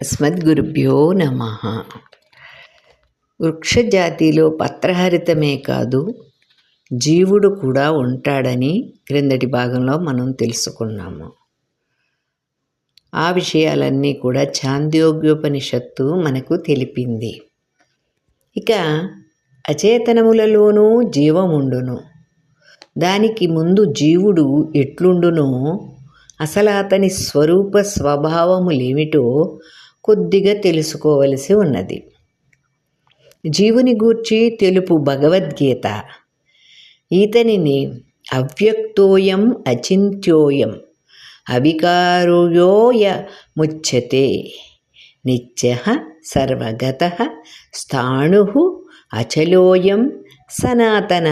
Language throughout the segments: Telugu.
అస్మద్గురుభ్యో నమ. వృక్షజాతిలో పత్రహరితమే కాదు జీవుడు కూడా ఉంటాడని క్రిందటి భాగంలో మనం తెలుసుకున్నాము. ఆ విషయాలన్నీ కూడా చాంద్యోగ్యోపనిషత్తు మనకు తెలిపింది. ఇక అచేతనములలోనూ జీవముండును. దానికి ముందు జీవుడు ఎట్లుండునో? అసలు అతని స్వరూప స్వభావములేమిటో కొద్దిగా తెలుసుకోవలసి ఉన్నది. జీవుని గూర్చి తెలుపు భగవద్గీత. ఈతనిని అవ్యక్తోయం అచింత్యోయం అవికారుయోయ ముచ్యతే. నిత్య సర్వగత స్థాణు అచలోయం సనాతన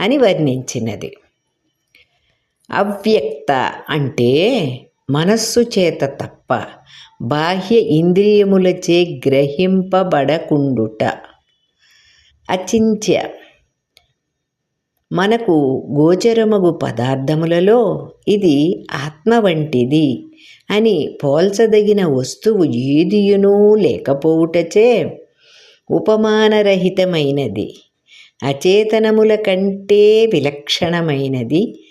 అని వర్ణించినది. అవ్యక్త అంటే మనస్సు చేత తప్ప బాహ్య ఇంద్రియములచే గ్రహింపబడకుండుట. అచింత్య. మనకు గోచరమగు పదార్థములలో ఇది ఆత్మ వంటిది అని పోల్చదగిన వస్తువు ఏదియునూ లేకపోవుటచే ఉపమానరహితమైనది. అచేతనముల కంటే విలక్షణమైనది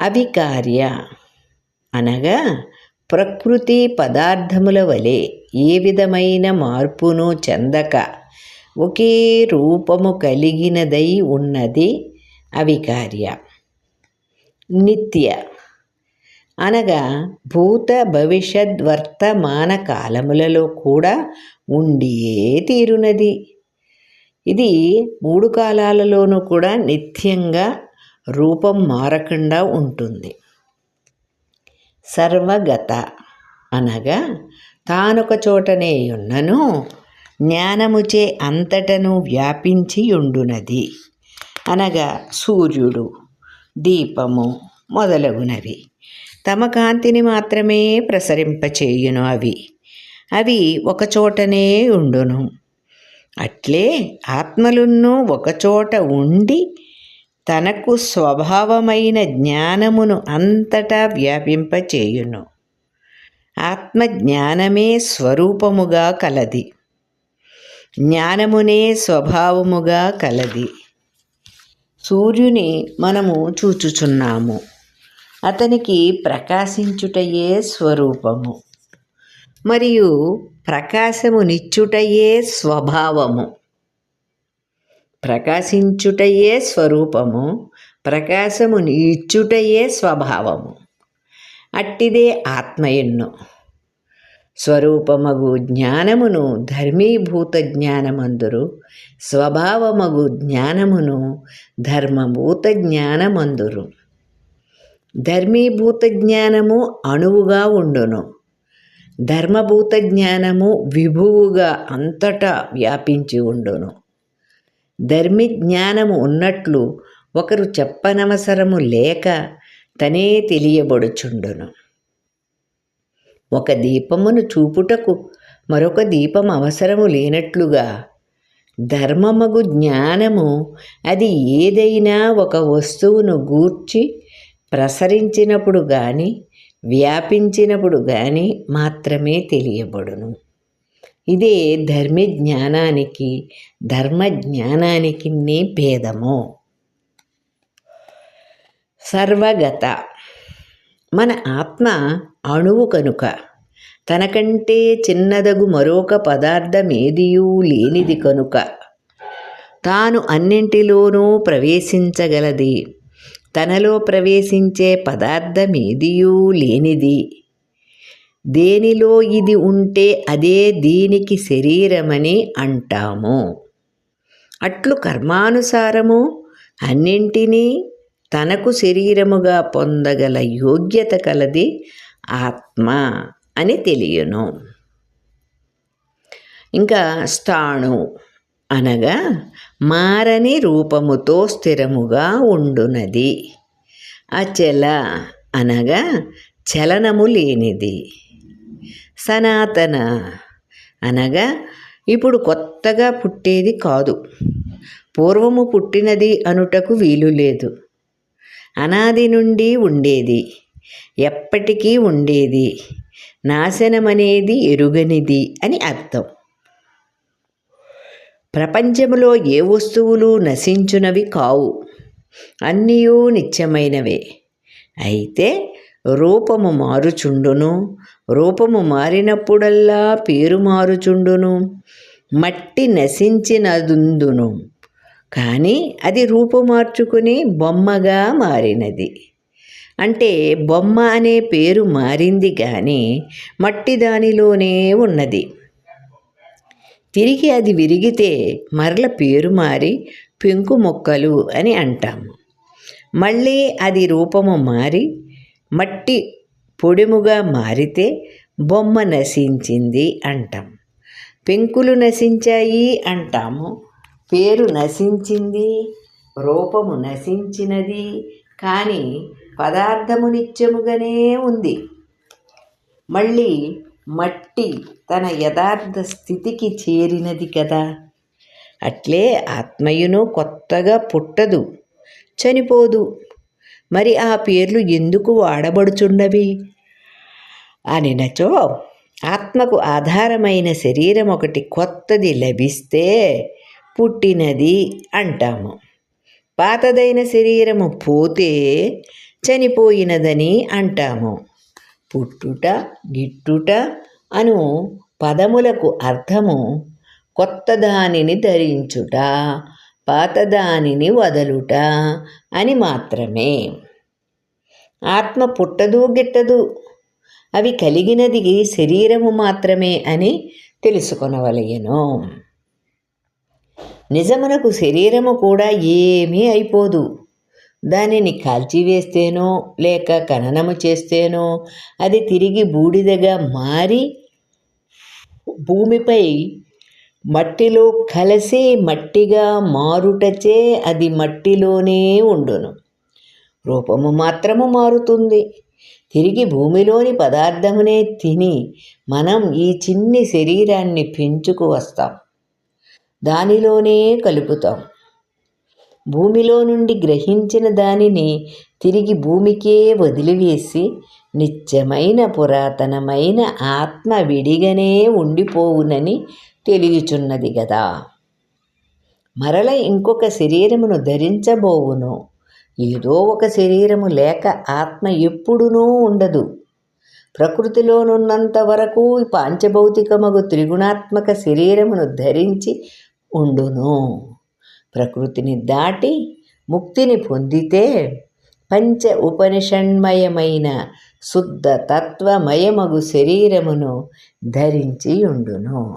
అవికార్య అనగా ప్రకృతి పదార్థముల వలె ఏ విధమైన మార్పును చెందక ఒకే రూపము కలిగినదై ఉన్నది అవికార్య. నిత్య. అనగా భూత భవిష్యత్ వర్తమాన కాలములలో కూడా ఉండియే తీరునది. ఇది మూడు కాలాలలోనూ కూడా నిత్యంగా రూపం మారకుండా ఉంటుంది. సర్వగత అనగా తానొక చోటనే ఉన్నను జ్ఞానముచే అంతటను వ్యాపించి ఉండునది అనగా సూర్యుడు దీపము మొదలగునవి. తమ కాంతిని మాత్రమే ప్రసరింపచేయును అవి. అవి ఒకచోటనే ఉండును. అట్లే ఆత్మలున్నూ ఒకచోట ఉండి తనకు స్వభావమైన జ్ఞానమును అంతటా వ్యాపింపచేయును. ఆత్మజ్ఞానమే స్వరూపముగా కలది. జ్ఞానమునే స్వభావముగా కలది. సూర్యుని మనము చూచుచున్నాము. అతనికి ప్రకాశించుటయే స్వరూపము. మరియు ప్రకాశమునిచ్చుటయే స్వభావము. ప్రకాశించుటయే స్వరూపము ప్రకాశముని ఇచ్చుటయే స్వభావము. అట్టిదే ఆత్మయన్ను. స్వరూపమగు జ్ఞానమును ధర్మీభూత జ్ఞానమందురు స్వభావమగు జ్ఞానమును ధర్మభూత జ్ఞానమందురు. ధర్మీభూత జ్ఞానము అణువుగా ఉండును. ధర్మభూత జ్ఞానము విభువుగా అంతటా వ్యాపించి ఉండును. ధర్మి జ్ఞానము ఉన్నట్లు ఒకరు చెప్పనవసరము లేక తనే తెలియబడుచుండును. ఒక దీపమును చూపుటకు మరొక దీపం అవసరము లేనట్లుగా ధర్మమగు జ్ఞానము అది ఏదైనా ఒక వస్తువును గూర్చి ప్రసరించినప్పుడు కానీ వ్యాపించినప్పుడు కానీ మాత్రమే తెలియబడును. ఇదే ధర్మ జ్ఞానానికి ధర్మ జ్ఞానానికి భేదము. సర్వగత. మన ఆత్మ అణువు కనుక. తనకంటే చిన్నదగు మరొక పదార్థమేదియూ లేనిది కనుక. తాను అన్నింటిలోనూ ప్రవేశించగలది. తనలో ప్రవేశించే పదార్థమేదియూ లేనిది. దేనిలో ఇది ఉంటే అదే దీనికి శరీరమని అంటాము. అట్లు కర్మానుసారము అన్నింటినీ తనకు శరీరముగా పొందగల యోగ్యత కలది ఆత్మ అని తెలియను. ఇంకా స్థాణు అనగా మారని రూపముతో స్థిరముగా ఉండునది. అచల అనగా చలనము లేనిది. సనాతన అనగా ఇప్పుడు కొత్తగా పుట్టేది కాదు. పూర్వము పుట్టినది అనుటకు వీలు లేదు. అనాది నుండి ఉండేది ఎప్పటికీ ఉండేది నాశనమనేది ఎరుగనిది అని అర్థం. ప్రపంచంలో ఏ వస్తువులు నశించునవి కావు అన్నీయూ నిత్యమైనవే. అయితే రూపము మారుచుండును. రూపము మారినప్పుడల్లా పేరు మారుచుండును. మట్టి నశించినదుందును. కానీ అది రూపు మార్చుకుని బొమ్మగా మారినది. అంటే బొమ్మ అనే పేరు మారింది కానీ మట్టి దానిలోనే ఉన్నది. తిరిగి అది విరిగితే మరల పేరు మారి పెంకు మొక్కలు అని అంటాము. మళ్ళీ అది రూపము మారి మట్టి పొడిముగా మారితే బొమ్మ నశించింది అంటాం. పెంకులు నశించాయి అంటాము. పేరు నశించింది రూపము నశించినది కానీ పదార్థము నిత్యముగానే ఉంది. మళ్ళీ మట్టి తన యథార్థ స్థితికి చేరినది కదా. అట్లే ఆత్మయును కొత్తగా పుట్టదు చనిపోదు మరి ఆ పేర్లు ఎందుకు వాడబడుచున్నవి? అనినచో ఆత్మకు ఆధారమైన శరీరం ఒకటి కొత్తది లభిస్తే పుట్టినది అంటాము. పాతదైన శరీరము పోతే చనిపోయినదని అంటాము. పుట్టుట గిట్టుట అను పదములకు అర్థము కొత్త దానిని ధరించుట పాతదానిని వదలుట అని మాత్రమే. ఆత్మ పుట్టదు గిట్టదు. అవి కలిగినది శరీరము మాత్రమే అని తెలుసుకొనవలయను నిజమునకు శరీరము కూడా ఏమీ అయిపోదు. దానిని కాల్చివేస్తేనో లేక ఖననము చేస్తేనో అది తిరిగి బూడిదగా మారి భూమిపై మట్టిలో కలిసి మట్టిగా మారుటచే అది మట్టిలోనే ఉండును. రూపము మాత్రము మారుతుంది. తిరిగి భూమిలోని పదార్థమునే తిని మనం ఈ చిన్ని శరీరాన్ని పెంచుకు వస్తాం. దానిలోనే కలుపుతాం. భూమిలో నుండి గ్రహించిన దానిని తిరిగి భూమికే వదిలివేసి నిత్యమైన పురాతనమైన ఆత్మ విడిగానే ఉండిపోవునని తెలియచున్నది గదా. మరల ఇంకొక శరీరమును ధరించబోవును. ఏదో ఒక శరీరము లేక ఆత్మ ఎప్పుడునూ ఉండదు. ప్రకృతిలోనున్నంత వరకు పాంచభౌతికమగు త్రిగుణాత్మక శరీరమును ధరించి ఉండును. ప్రకృతిని దాటి ముక్తిని పొందితే పంచ ఉపనిషణ్మయమైన శుద్ధ తత్వమయమగు శరీరమును ధరించి ఉండును.